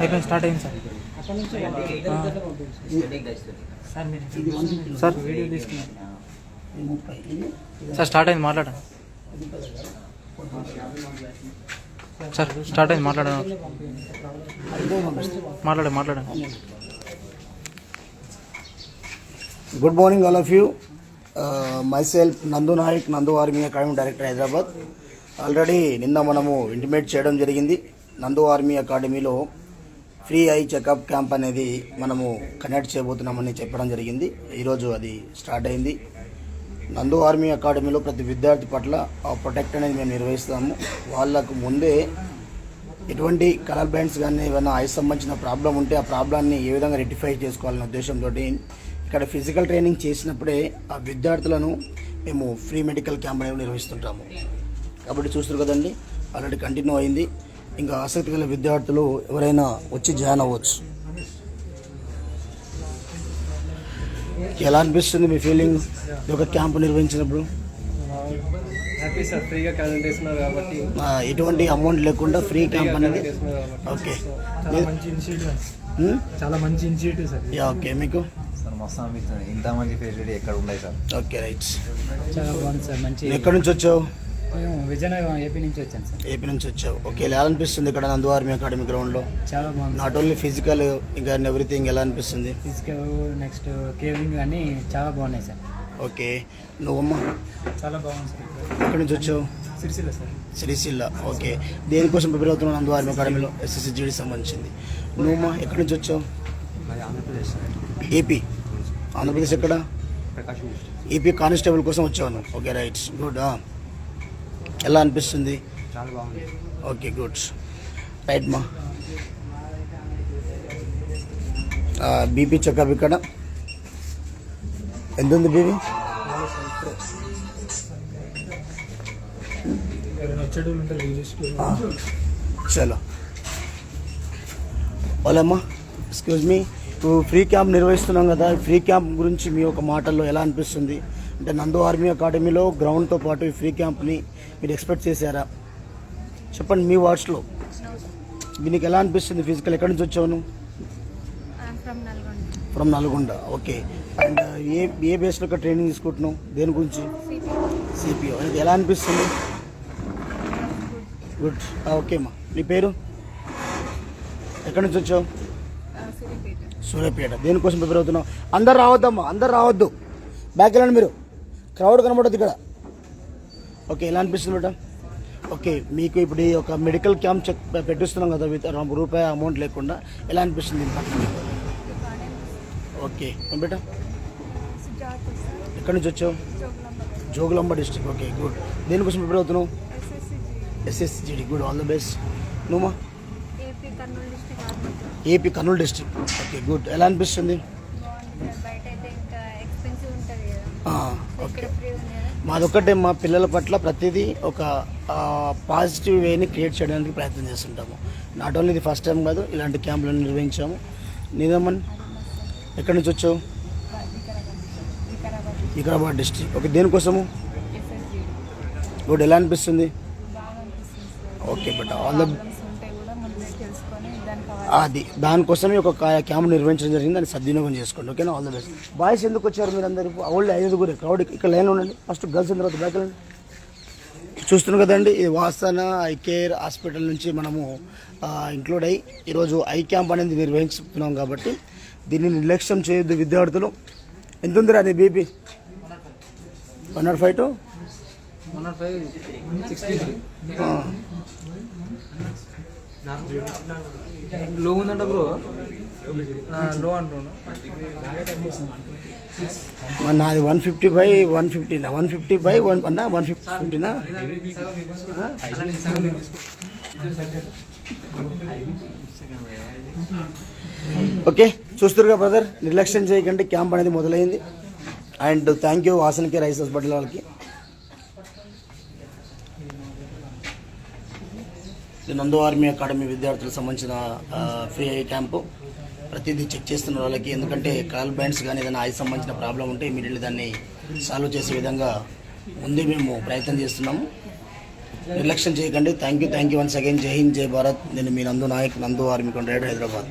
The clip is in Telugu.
అయిపోయింది స్టార్ట్ అయింది సార్. సార్ వీడియో తీసుకున్నాను సార్ స్టార్ట్ అయింది మాట్లాడండి. సార్ స్టార్ట్ అయింది మాట్లాడండి. మాట్లాడండి. మాట్లాడండి good morning all of you myself Nandu Nayak Nandu army academy director Hyderabad already నిన్న మనము ఇంటిమేట్ చేయడం జరిగింది. నందు ఆర్మీ అకాడమీలో ఫ్రీ ఐ చెకప్ క్యాంప్ అనేది మనము కనెక్ట్ చేయబోతున్నామని చెప్పడం జరిగింది. ఈరోజు అది స్టార్ట్ అయింది. నందు ఆర్మీ అకాడమీలో ప్రతి విద్యార్థి పట్ల ఆ ప్రొటెక్ట్ అనేది మేము నిర్వహిస్తాము. వాళ్ళకు ముందే ఎటువంటి కలర్ బ్యాండ్స్ కానీ ఏమైనా ఐస్ సంబంధించిన ప్రాబ్లం ఉంటే ఆ ప్రాబ్లాన్ని ఏ విధంగా రెక్టిఫై చేసుకోవాలనే ఉద్దేశంతో ఇక్కడ ఫిజికల్ ట్రైనింగ్ చేసినప్పుడే ఆ విద్యార్థులను మేము ఫ్రీ మెడికల్ క్యాంప్ అనేది నిర్వహిస్తుంటాము. కాబట్టి చూస్తారు కదండి ఆల్రెడీ కంటిన్యూ అయింది. ఇంకా ఆసక్తి గల విద్యార్థులు ఎవరైనా వచ్చి జాయిన్ అవ్వచ్చు. ఎలా అనిపిస్తుంది మీ ఫీలింగ్ ఈ యొక్క క్యాంప్ నిర్వహించినప్పుడు? హ్యాపీ సార్ ఫ్రీగా క్యాలెండర్ వేస్తున్నారు కాబట్టి. ఆ, ఎటువంటి అమౌంట్ లేకుండా ఫ్రీ క్యాంప్ అనేది? ఓకే చాలా మంచి ఇనిషియేటివ్ హ్మ్? చాలా మంచి ఇనిషియేటివ్ సార్ యా ఓకే మీకు? సార్ మస్తు అనిపిస్తుంది ఇంత మంచి ఫెసిలిటీ ఎక్కడ ఉన్నాయి సార్ ఓకే రైట్ చాలా బాగుంది సార్ మంచి ఎక్కడి నుంచి వచ్చావు? మేము విజయనగరం ఏపీ నుంచి వచ్చాను సార్. ఏపీ నుంచి వచ్చావు. ఓకే ఎలా అనిపిస్తుంది ఇక్కడ నందు ఆర్మీ అకాడమీ గ్రౌండ్లో? చాలా బాగుంది నాట్ ఓన్లీ ఫిజికల్ ఇంకా ఎవ్రీథింగ్ ఎలా అనిపిస్తుంది? ఫిజికల్ నెక్స్ట్ కేవింగ్ అన్నీ చాలా బాగున్నాయి సార్. ఓకే నువ్వమ్మా? చాలా బాగుంది సార్. ఎక్కడి నుంచి వచ్చావు? సిరిసిల్ల సార్. సిరిసిల్ల ఓకే. దేనికోసం ప్రిపేర్ అవుతున్నావు నందు ఆర్మీ అకాడమీలో ఎస్ఎస్సి జీడీ సంబంధించింది. నువ్వమ్మా ఎక్కడి నుంచి వచ్చావు? ఆంధ్రప్రదేశ్ ఏపీ? ఆంధ్రప్రదేశ్ ఎక్కడ? ప్రకాశం ఏపీ కానిస్టేబుల్ కోసం వచ్చావు ఓకే రైట్. గుడ్ ఎలా అనిపిస్తుంది? చాలా బాగుంది ఓకే గుడ్స్ రైట్ మా బీపీ చెకప్ ఇక్కడ. ఎంత ఉంది బీపీ చలో. ఓలేమ్మా ఎక్స్క్యూజ్ మీ ఇప్పుడు ఫ్రీ క్యాంప్ నిర్వహిస్తున్నాం కదా. ఫ్రీ క్యాంప్ గురించి మీ ఒక మాటల్లో ఎలా అనిపిస్తుంది? అంటే నందు ఆర్మీ అకాడమీలో గ్రౌండ్తో పాటు ఈ ఫ్రీ క్యాంప్ని మీరు ఎక్స్పెక్ట్ చేశారా? చెప్పండి మీ వార్డ్స్లో దీనికి ఎలా అనిపిస్తుంది ఫిజికల్? ఎక్కడి నుంచి వచ్చావు. From Nalgonda. Okay. And A A బేస్లో ట్రైనింగ్ తీసుకుంటున్నావు? దేని గురించి. సిపిఓ. ఎలా అనిపిస్తుంది? గుడ్. ఓకే అమ్మా. నీ పేరు? ఎక్కడి నుంచి వచ్చావు. సూర్యాపేట. దేనికోసం ప్రిపేర్ అవుతున్నావు? అందరు రావద్దమ్మా. అందరు రావద్దు. బ్యాక్ వెళ్ళండి మీరు. క్రౌడ్ కనబడద్దు ఇక్కడ. ఓకే ఎలా అనిపిస్తుంది మేడం? ఓకే మీకు ఇప్పుడు ఈ ఒక మెడికల్ క్యాంప్ చెక్ పెట్టిస్తున్నాం కదా విత్ రం- రూపాయి అమౌంట్ లేకుండా. ఎలా అనిపిస్తుంది ఓకే బేట? ఎక్కడి నుంచి వచ్చావు? జోగులాంబ డిస్ట్రిక్ట్. Okay good. దేనికోసం ప్రిపేర్ అవుతున్నావు? SSCG. SSGD good all the best. నువ్వు AP Kurnool district. Okay good. ఎలా అనిపిస్తుంది? ఓకే. మాదొక్కటే మా పిల్లల పట్ల ప్రతిదీ ఒక పాజిటివ్ వేని క్రియేట్ చేయడానికి ప్రయత్నం చేస్తుంటాము. నాట్ ఓన్లీ ఇది ఫస్ట్ టైం కాదు ఇలాంటి క్యాంపులను నిర్వహించాము. నీదమ్మన్ ఎక్కడి నుంచి వచ్చావు? వికారాబాద్ డిస్ట్రిక్ట్. ఓకే దేనికోసము? గుడ్ ఎలా అనిపిస్తుంది? Okay but all the problems ఉంటే కూడా ముందే తెలుసుకొని దానికి అది. దానికోసమే ఒక క్యాంప్ నిర్వహించడం జరిగింది. దాన్ని సద్వినియోగం చేసుకోండి. ఓకేనా? ఆల్ ద బెస్ట్ బాయ్స్ ఎందుకు వచ్చారు మీరు అందరు ఓల్డ్ ఐదుగురు క్రౌడ్ ఇక్కడ లైన్ ఉండండి. ఫస్ట్ గర్ల్స్ తర్వాత బ్యాక్ వెళ్ళండి చూస్తున్నాం కదండి ఇది వాసన ఐ కేర్ హాస్పిటల్ నుంచి మనము ఇంక్లూడ్ అయ్యి ఈరోజు ఐ క్యాంప్ అనేది నిర్వహించుతున్నాం కాబట్టి దీన్ని నిర్లక్ష్యం చేయొద్దు విద్యార్థులు. ఎంత ఉందిరా అది BP? One naught five two? వన్లో ఉందంట బ్రో లో అంటున్నాను నాది వన్ ఫిఫ్టీ బై వన్ ఫిఫ్టీనా వన్ ఫిఫ్టీ బై వన్ అన్నా వన్ ఫిఫ్టీ ఫిఫ్టీనా ఓకే చూస్తురుగా బ్రదర్ నిర్లక్ష్యం చేయకండి. క్యాంప్ అనేది మొదలైంది. అండ్ థ్యాంక్ యూ వాసనకి రైస్ హాస్పిటల్ వాళ్ళకి. నందు ఆర్మీ అకాడమీ విద్యార్థులకు సంబంధించిన ఫ్రీ ఐ క్యాంపు. ప్రతిదీ చెక్ చేస్తున్న వాళ్ళకి ఎందుకంటే కాల్ బ్యాండ్స్ కానీ ఏదైనా ఐ సంబంధించిన ప్రాబ్లం ఉంటే ఇమీడియట్లీ దాన్ని సాల్వ్ చేసే విధంగా ముందే మేము ప్రయత్నం చేస్తున్నాము. నిర్లక్ష్యం చేయకండి. Thank you thank you once again. Jai Hind Jai Bharat. నేను మీ నందు నాయక్ నందు ఆర్మీ కొండ హైదరాబాద్.